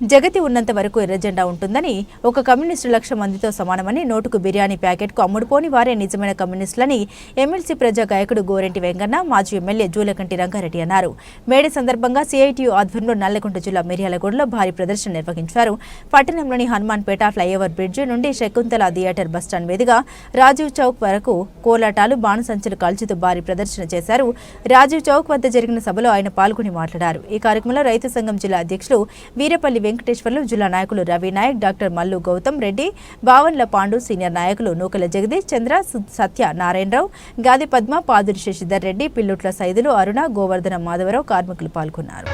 జగతి ఉన్నంత వరకు ఎర్రజెండా ఉంటుందని ఒక కమ్యూనిస్టు లక్ష మందితో సమానమని నోటుకు బిర్యానీ ప్యాకెట్కు అమ్ముడుపోని వారే నిజమైన కమ్యూనిస్టులని ఎమ్మెల్సీ ప్రజా గాయకుడు గోరెంటి వెంగన్న మాజీ ఎమ్మెల్యే జూలకంటి రంగారెడ్డి అన్నారు. మేడే సందర్భంగా సిఐటియు ఆధ్వర్యంలో నల్లగొండ జిల్లా మిర్యాలగూడలో భారీ ప్రదర్శన నిర్వహించారు. పట్టణంలోని హనుమాన్పేట ఫ్లైఓవర్ బ్రిడ్జి నుండి శకుంతల థియేటర్ బస్టాండ్ మీదుగా రాజీవ్ చౌక్ వరకు కోలాటాలు బాణసంచులు కాల్చుతూ భారీ ప్రదర్శన చేశారు. రాజీవ్ చౌక్ వద్ద జరిగిన సభలో ఆయన పాల్గొని మాట్లాడారు. ఈ కార్యక్రమంలో రైతు సంఘం జిల్లా అధ్యక్షులు వీరపల్లి వెంకటేశ్వర్లు జిల్లా నాయకులు రవి నాయక్ డాక్టర్ మల్లు గౌతమ్ రెడ్డి బావన్ల పాండు సీనియర్ నాయకులు నూకల జగదీష్ చంద్ర సత్య నారాయణరావు గాది పద్మ పాదురి శశిధర్ రెడ్డి పిల్లుట్ల సైదులు అరుణ గోవర్ధన మాధవరావు కార్మికులు పాల్గొన్నారు.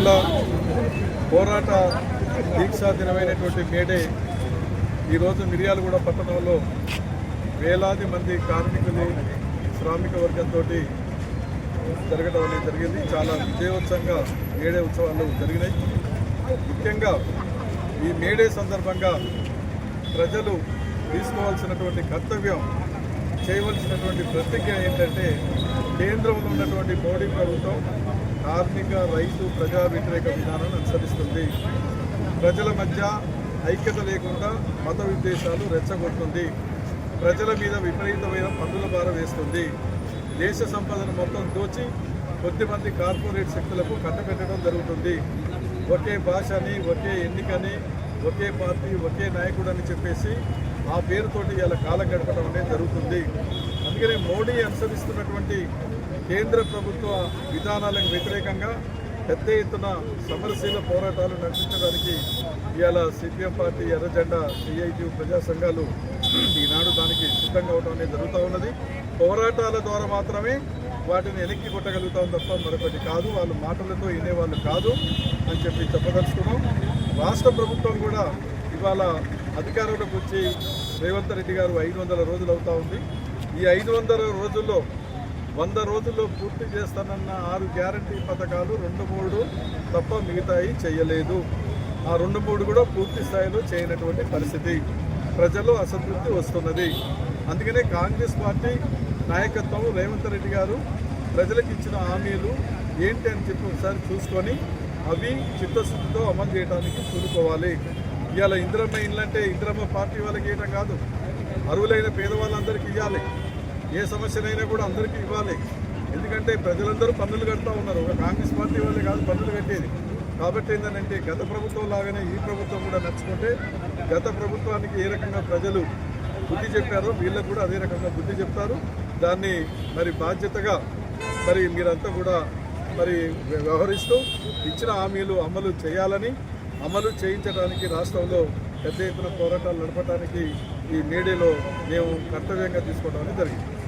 కార్మికుల పోరాట దీక్షా దినమైనటువంటి మేడే ఈరోజు మిర్యాలగూడ పట్టణంలో వేలాది మంది కార్మికులు శ్రామిక వర్గంతో జరగడం అనేది జరిగింది. చాలా విజయోత్సవంగా మేడే ఉత్సవాలు జరిగినాయి. ముఖ్యంగా ఈ మేడే సందర్భంగా ప్రజలు తీసుకోవాల్సినటువంటి కర్తవ్యం చేయవలసినటువంటి ప్రతిజ్ఞ ఏంటంటే కేంద్రంలో ఉన్నటువంటి మోడీ ప్రభుత్వం కార్మిక రైతు ప్రజా వ్యతిరేక విధానాన్ని అనుసరిస్తుంది. ప్రజల మధ్య ఐక్యత లేకుండా మత విద్వేషాలు రెచ్చగొడుతుంది. ప్రజల మీద విపరీతమైన పన్నుల భార వేస్తుంది. దేశ సంపదను మొత్తం దోచి కొద్దిమంది కార్పొరేట్ శక్తులకు కట్టబెట్టడం జరుగుతుంది. ఒకే భాషని ఒకే ఎన్నికని ఒకే పార్టీ ఒకే నాయకుడు అని చెప్పేసి ఆ పేరుతోటి ఇలా కాలం గడపడం అనేది జరుగుతుంది. అందుకనే మోడీ అనుసరిస్తున్నటువంటి కేంద్ర ప్రభుత్వ విధానాలకు వ్యతిరేకంగా పెద్ద ఎత్తున సమరశీల పోరాటాలు నడిపించడానికి ఇవాళ సిపిఎం పార్టీ ఎర్రజెండా సిఐటి ప్రజా సంఘాలు ఈనాడు దానికి సిద్ధంగా అవడం అనేది జరుగుతూ ఉన్నది. పోరాటాల ద్వారా మాత్రమే వాటిని వెనక్కి కొట్టగలుగుతాం తప్ప మరొకటి కాదు. వాళ్ళు మాటలతో వినేవాళ్ళు కాదు అని చెప్పి చెప్పదలుచుకున్నాం. రాష్ట్ర ప్రభుత్వం కూడా ఇవాళ అధికారంలోకి వచ్చి రేవంత్ రెడ్డి గారు ఐదు వందల రోజులు అవుతా ఉంది. ఈ ఐదు వందల రోజుల్లో వంద రోజుల్లో పూర్తి చేస్తానన్న ఆరు గ్యారంటీ పథకాలు రెండు మూడు తప్ప మిగతాయి చేయలేదు. ఆ రెండు మూడు కూడా పూర్తి స్థాయిలో చేయనటువంటి పరిస్థితి. ప్రజల్లో అసంతృప్తి వస్తున్నది. అందుకనే కాంగ్రెస్ పార్టీ నాయకత్వం రేవంత్ రెడ్డి గారు ప్రజలకు ఇచ్చిన హామీలు ఏంటి అని చెప్పి ఒకసారి చూసుకొని అవి చిత్తశుద్ధితో అమలు చేయడానికి చూడుకోవాలి ఇవాళ ఇందిరమ్మ ఇండ్లంటే ఇందిరమ్మ పార్టీ వాళ్ళకి ఇవ్వడం కాదు. అరువులైన పేదవాళ్ళందరికీ ఇవ్వాలి. ఏ సమస్యనైనా కూడా అందరికీ ఇవ్వాలి. ఎందుకంటే ప్రజలందరూ పన్నులు కడతా ఉన్నారు. ఒక కాంగ్రెస్ పార్టీ వాళ్ళే కాదు పన్నులు కట్టేది. కాబట్టి ఏంటంటే గత ప్రభుత్వం లాగానే ఈ ప్రభుత్వం కూడా నచ్చుకుంటే గత ప్రభుత్వానికి ఏ రకంగా ప్రజలు బుద్ధి చెప్పారో వీళ్ళకు కూడా అదే రకంగా బుద్ధి చెప్తారు. దాన్ని మరి బాధ్యతగా మరి మీరంతా కూడా మరి వ్యవహరిస్తూ ఇచ్చిన హామీలు అమలు చేయాలని అమలు చేయించడానికి రాష్ట్రంలో పెద్ద ఎత్తున పోరాటాలు నడపడానికి ఈ మేడేలో మేము కర్తవ్యంగా తీసుకోవడం జరిగింది.